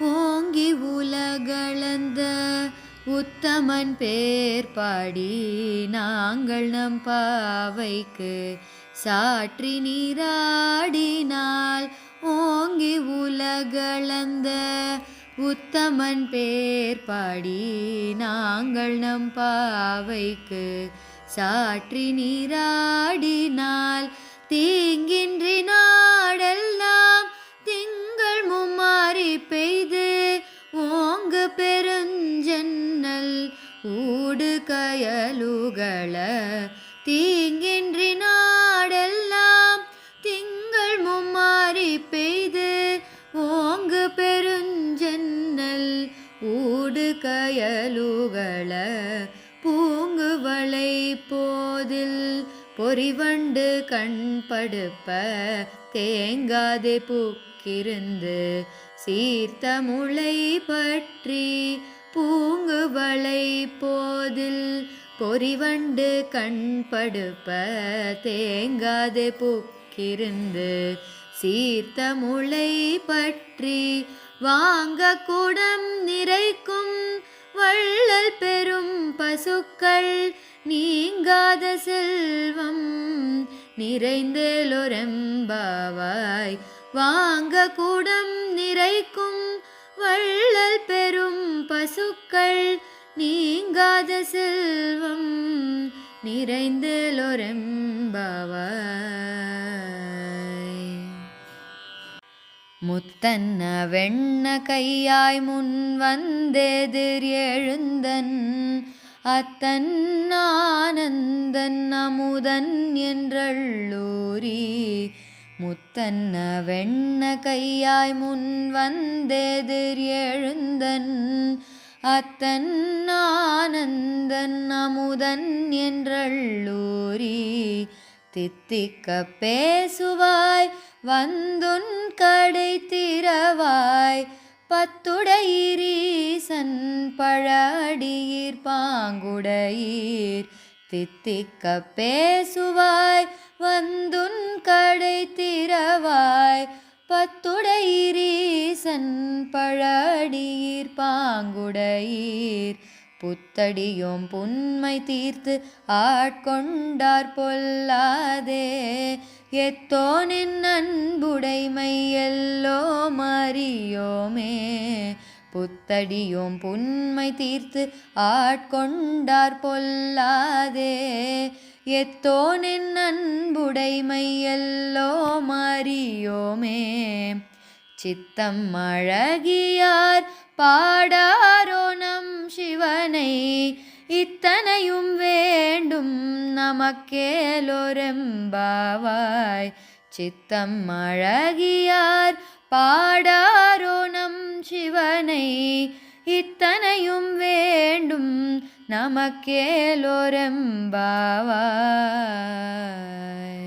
ஓங்கி உலகளந்த உத்தமன் பேர் பாடி நாங்கள் நம் பாவைக்கு சாற்றி நீராடினால் ஓங்கி உலகளந்த உத்தமன் பேர் பாடி நாங்கள் நம் பாவைக்கு சாற்றி நீராடினால் தீங்கின்றி நாடெல்லாம் தீங்கின்றி நாடெல்லாம் திங்கள் மும்மாறி பெய்து ஓங்கு பெருஞ்சன்னல் ஊடு கயலுகள பூங்குவளை போதில் பொறிவண்டு கண்படுப்ப தேங்காதே பூக்கிருந்து சீர்த்த முளை பற்றி பூங்குவளை போதில் பொறிவண்டு கண்படுப்ப தேங்காது புக்கிருந்து சீர்த்த முளை பற்றி வாங்க குடம் நிறைக்கும் வள்ளல் பெரும் பசுக்கள் நீங்காத செல்வம் நிறைந்தேலொரெம்பாவாய் வாங்க குடம் நிறைக்கும் வள்ளல் பெரும் பசுக்கள் நீங்காத செல்வம் நிறைந்து நிறைந்தேலொரெம்பாவாய் முத்தன்ன வெண்ண கையாய் முன் வந்தெதிர் எழுந்தன் அத்தன் ஆனந்தன் அமுதன் என்றள்ளூரி முத்தன்ன வெண்ண கையாய் முன் வந்தெதிர் எழுந்தன் அத்தன் ஆனந்தன் அமுதன் என்றள்ளூரி தித்திக்க பேசுவாய் வந்துன் கடை திறவாய் பத்துடையீசன் பழடியீர் பாங்குடையீர் தித்திக்க பேசுவாய் வந்துன் கடை திறவாய் பத்துடையீசன் பழடியீர் பாங்குடையீர். புத்தடியும் புன்மை தீர்த்து ஆட்கொண்டார் பொல்லாதே. எத்தோனின் அன்புடைமை எல்லோ மறியோமே புத்தடியோம் புன்மை தீர்த்து ஆட்கொண்டார் பொல்லாதே. எத்தோனின் அன்புடைமை எல்லோ மாறியோமே. சித்தம் அழகியார் பாடாரோ நம் சிவனை. இத்தனையும் வேண்டும் நமக்கேலொரெம்பாவாய். சித்தம் அழகியார் பாடாரோ நம் இத்தனையும் வேண்டும் நமக்கேலொரெம்பாவாய்